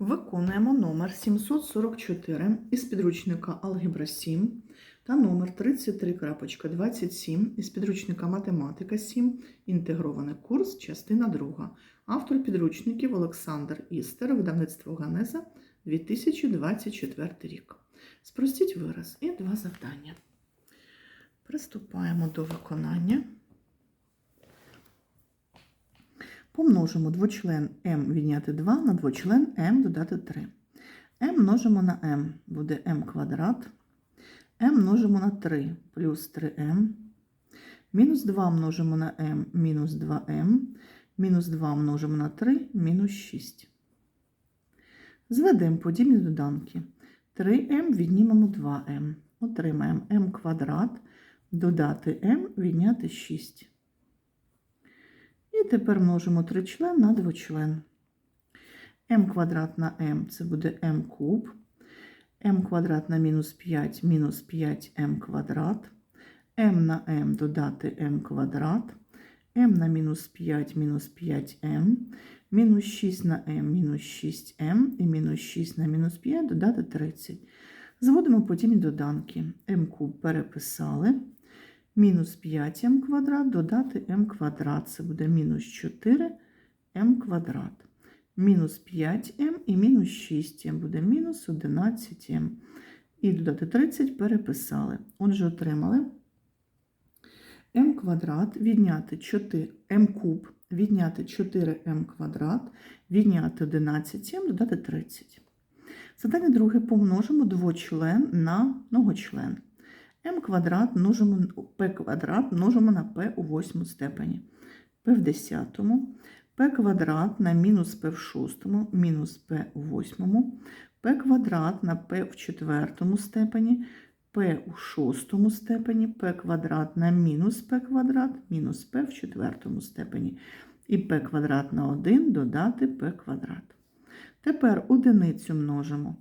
Виконуємо номер 744 із підручника Алгебра 7 та номер 33.27 із підручника Математика 7, інтегрований курс, частина 2. Автор підручників Олександр Істер, видавництво Ганеза, 2024 рік. Спростіть вираз і два завдання. Приступаємо до виконання. Помножимо двочлен m відняти 2 на двочлен m додати 3. m множимо на m, буде m квадрат. m множимо на 3 плюс 3m. Мінус 2 множимо на m, мінус 2m. Мінус 2 множимо на 3, мінус 6. Зведемо подібні доданки. 3m віднімемо 2m. Отримаємо m квадрат, додати m, відняти 6. І тепер множимо тричлен на двочлен. m квадрат на m це буде m куб. m квадрат на мінус 5 мінус 5m квадрат. m на m додати m квадрат. m на мінус 5 мінус 5m. Мінус 6 на m мінус 6m. І мінус 6 на мінус 5 додати 30. Зводимо подібні доданки. m куб переписали. Мінус 5m квадрат додати m квадрат. Це буде мінус 4m квадрат. Мінус 5m і мінус 6m буде мінус 11m. І додати 30 переписали. Отже, отримали m квадрат відняти 4 m куб, відняти 4m квадрат, відняти 11m, додати 30. Задання друге помножимо двочлен на многочлен m квадрат множимо p квадрат множимо на p у восьмому степені. p в десятому, p квадрат на мінус p в шостому, мінус p у восьмому, p квадрат на p в четвертому степені, p у шостому степені, p квадрат на мінус p квадрат, мінус p в четвертому степені. І p квадрат на 1 додати p квадрат. Тепер одиницю множимо.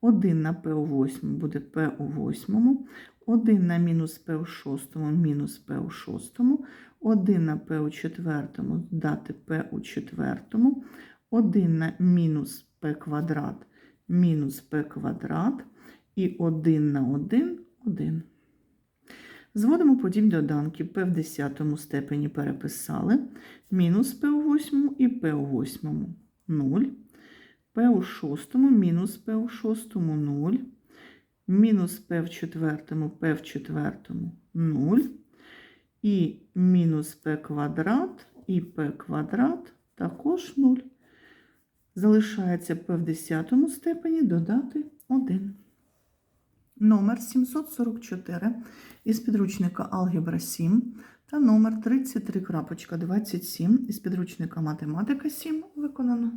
1 на p у восьмому буде p у восьмому, 1 на мінус p у шостому, мінус p у шостому, 1 на p у четвертому, дати p у четвертому, 1 на мінус p квадрат, мінус p квадрат, і 1 на 1 – 1. Зводимо подібні доданки. p в 10 степені переписали, мінус p у восьмому і p у восьмому – 0. p у шостому, мінус p у шостому – 0 мінус p в четвертому, p в четвертому 0, і мінус p квадрат, і p квадрат також 0. Залишається p в десятому степені додати 1. Номер 744 із підручника Алгебра 7 та номер 33.27 із підручника Математика 7 виконано.